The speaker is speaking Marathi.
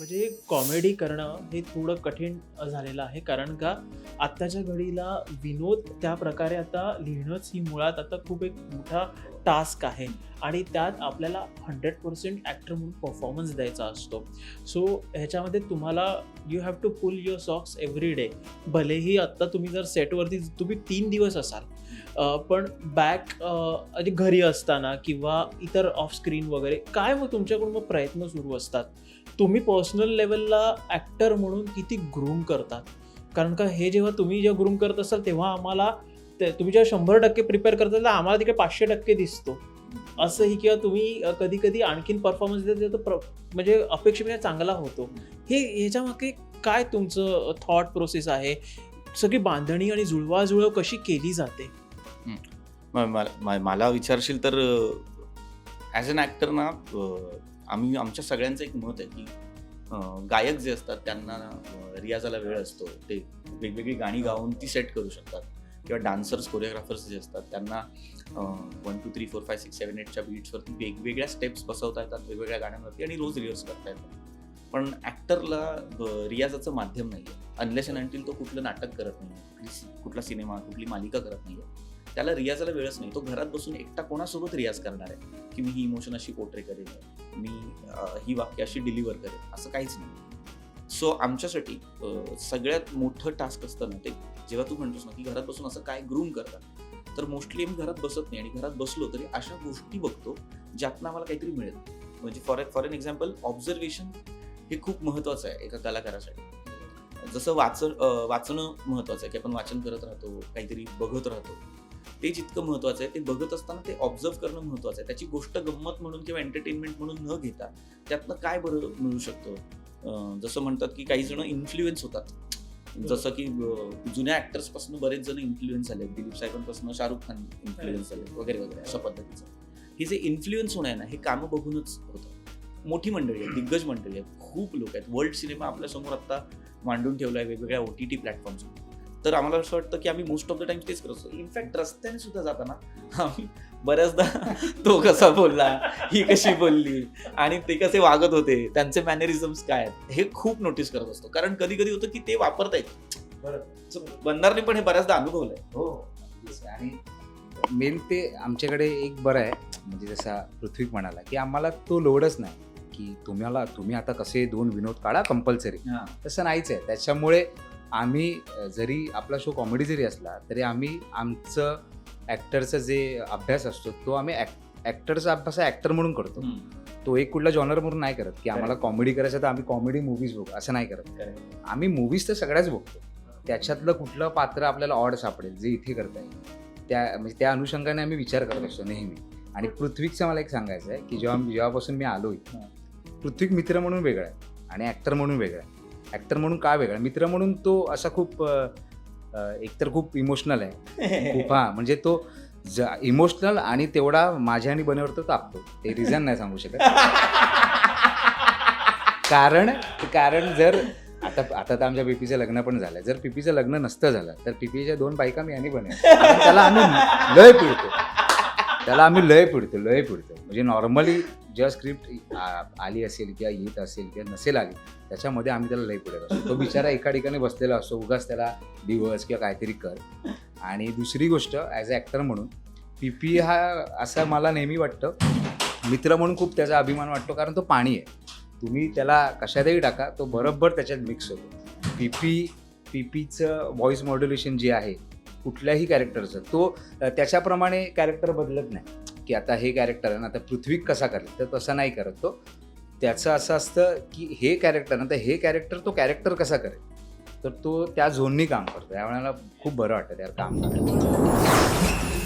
म्हणजे कॉमेडी करणं हे थोडं कठीण झालेलं आहे. कारण का आत्ताच्या घडीला विनोद त्या प्रकारे आता लिहिणंच ही मुळात आता खूप एक मोठा टास्क आहे. आणि त्यात आपल्याला हंड्रेड पर्सेंट ॲक्टर म्हणून परफॉर्मन्स द्यायचा असतो. सो ह्याच्यामध्ये तुम्हाला you have to pull your socks every day भलेही आत्ता तुम्ही जर सेटवरती तुम्ही तीन दिवस असाल. पण बॅक म्हणजे घरी असताना किंवा इतर ऑफ स्क्रीन वगैरे काय मग तुमच्याकडून मग प्रयत्न सुरू असतात? तुम्ही पर्सनल लेवलला ॲक्टर म्हणून किती ग्रूम करतात? कारण का हे जेव्हा तुम्ही जेव्हा ग्रूम करत असाल तेव्हा आम्हाला तुम्ही जेव्हा शंभर टक्के प्रिपेअर करता तर आम्हाला तिकडे पाचशे टक्के दिसतो. असंही किंवा तुम्ही कधी कधी आणखीन परफॉर्मन्स देत तर प्र म्हणजे अपेक्षेपेक्षा चांगला होतो. हे ह्याच्यामागे काय तुमचं थॉट प्रोसेस आहे? सगळी बांधणी आणि जुळवाजुळव कशी केली जाते? मला विचारशील तर ॲज अन ॲक्टर ना आम्ही आमच्या सगळ्यांचं एक मत आहे की गायक जे असतात त्यांना रियाजाला वेळ असतो. ते वेगवेगळी गाणी गाऊन ती सेट करू शकतात. किंवा डान्सर्स कोरिओग्राफर्स जे असतात त्यांना one two three four five six seven एटच्या बीट्सवरती वेगवेगळ्या स्टेप्स बसवता येतात वेगवेगळ्या गाण्यांवरती आणि रोज रिहर्स करता येतात. पण ॲक्टरला रियाजाचं माध्यम नाही आहे अनलेशन अँटील तो कुठलं नाटक करत नाही कुठली कुठला सिनेमा कुठली मालिका करत नाही आहे त्याला रियाजाला वेळच नाही. तो घरात बसून एकटा कोणासोबत रियाज करणार आहे? की मी ही इमोशन अशी पोट्रे करेन मी ही वाक्य अशी डिलिव्हर करेन असं काहीच नाही. सो आमच्यासाठी सगळ्यात मोठं टास्क असतं ना ते जेव्हा तू म्हणतोस ना की घरात बसून असं काय ग्रूम करतात तर मोस्टली आम्ही घरात बसत नाही. आणि घरात बसलो तरी अशा गोष्टी बघतो ज्यातनं आम्हाला काहीतरी मिळेल. म्हणजे for for an example observation हे खूप महत्त्वाचं आहे एका कलाकारासाठी. जसं वाच वाचणं महत्त्वाचं आहे की आपण वाचन करत राहतो काहीतरी बघत राहतो. ते जितकं महत्त्वाचं आहे ते बघत असताना ते ऑब्झर्व करणं महत्त्वाचं आहे. त्याची गोष्ट गंमत म्हणून किंवा एंटरटेनमेंट म्हणून न घेता त्यातनं काय बरं मिळू शकतं? जसं म्हणतात की काही जण इन्फ्लुएन्स होतात. जसं की जुन्या ॲक्टर्सपासून बरेच जण इन्फ्लुएन्स झाले दिलीप साहेबांपासून शाहरुख खान इन्फ्लुएन्स झाले वगैरे वगैरे अशा पद्धतीचं. हे जे इन्फ्लुएन्स होणार ना हे कामं बघूनच होतं. मोठी मंडळी आहे दिग्गज मंडळी आहेत. खूप लोक आहेत. वर्ल्ड सिनेमा आपल्यासमोर आता मांडून ठेवला आहे वेगवेगळ्या ओ टी टी प्लॅटफॉर्म्स तर आम्हाला असं वाटतं की आम्ही मोस्ट ऑफ द टाइम तेच करत इनफॅक्ट रस्त्याने सुद्धा जाताना आम्ही बऱ्याचदा तो कसा बोलला ही कशी बोलली आणि ते कसे वागत होते त्यांचे मॅनरिझम्स काय आहेत हे खूप नोटीस करत असतो. कारण कधी कधी होतं की ते वापरतायत So, बंदारने पण हे बऱ्याचदा अनुभवलंय हो. आणि मेन ते आमच्याकडे एक बरं आहे. म्हणजे जसा पृथ्वी म्हणाला की आम्हाला तो लोडच नाही की तुम्हाला तुम्ही आता कसे दोन विनोद काढा कंपल्सरी तसं नाहीच आहे. त्याच्यामुळे आम्ही जरी आपला शो कॉमेडी जरी असला तरी आम्ही आमचं ॲक्टरचा जे अभ्यास असतो तो आम्ही ॲक्टरचा अभ्यास ॲक्टर म्हणून करतो. तो एक कुठला जॉनर म्हणून नाही करत की आम्हाला कॉमेडी करायचं तर आम्ही कॉमेडी मूवीज बघू असं नाही करत. आम्ही मूवीज तर सगळ्याच बघतो. त्याच्यातलं कुठलं पात्र आपल्याला ऑड सापडेल जे इथे करता येईल त्या म्हणजे त्या अनुषंगाने आम्ही विचार करत असतो नेहमी. आणि पृथ्वीचं मला एक सांगायचं आहे की जेव्हा जेव्हापासून मी आलो इथं पृथ्वीक मित्र म्हणून वेगळा आहे आणि ॲक्टर म्हणून वेगळा आहे. ॲक्टर म्हणून काय वेगळा? मित्र म्हणून तो असा खूप एकतर खूप इमोशनल आहे. खूप हा म्हणजे तो इमोशनल आणि तेवढा माझ्या आणि बनेवर तो तापतो. ते रिझन नाही सांगू शकत. कारण कारण जर आता आता तर आमच्या पीपीचं लग्न पण झालं जर पीपीचं लग्न नसतं झालं तर पीपीच्या दोन बायका मी आणि बने त्याला आम्ही लय पिडतो. त्याला आम्ही लय पिडतो लय पिडतो. म्हणजे नॉर्मली जेव्हा स्क्रिप्ट आली असेल किंवा येत असेल किंवा नसेल आली त्याच्यामध्ये आम्ही त्याला लई पुढे असतो तो बिचारा एका ठिकाणी बसलेला असतो उगाच त्याला दिवस किंवा काहीतरी कर. आणि दुसरी गोष्ट ॲज अ ॲक्टर म्हणून पी पी हा असं मला नेहमी वाटतं मित्र म्हणून खूप त्याचा अभिमान वाटतो कारण तो पाणी आहे. तुम्ही त्याला कशातही टाका तो बरोबर त्याच्यात मिक्स होतो. पी पी पी पीचं व्हॉइस मॉड्युलेशन जे आहे कुठल्याही कॅरेक्टरचं तो त्याच्याप्रमाणे कॅरेक्टर बदलत नाही. की आता हे कॅरेक्टर आहे ना आता पृथ्वी कसा करेल तर तसं नाही करत तो. त्याचं असं असतं की हे कॅरेक्टर ना तर हे कॅरेक्टर तो कॅरेक्टर कसा करेल? तर तो त्या झोननी काम करतो. त्यावेळेला खूप बरं वाटतं त्यावर काम करायला.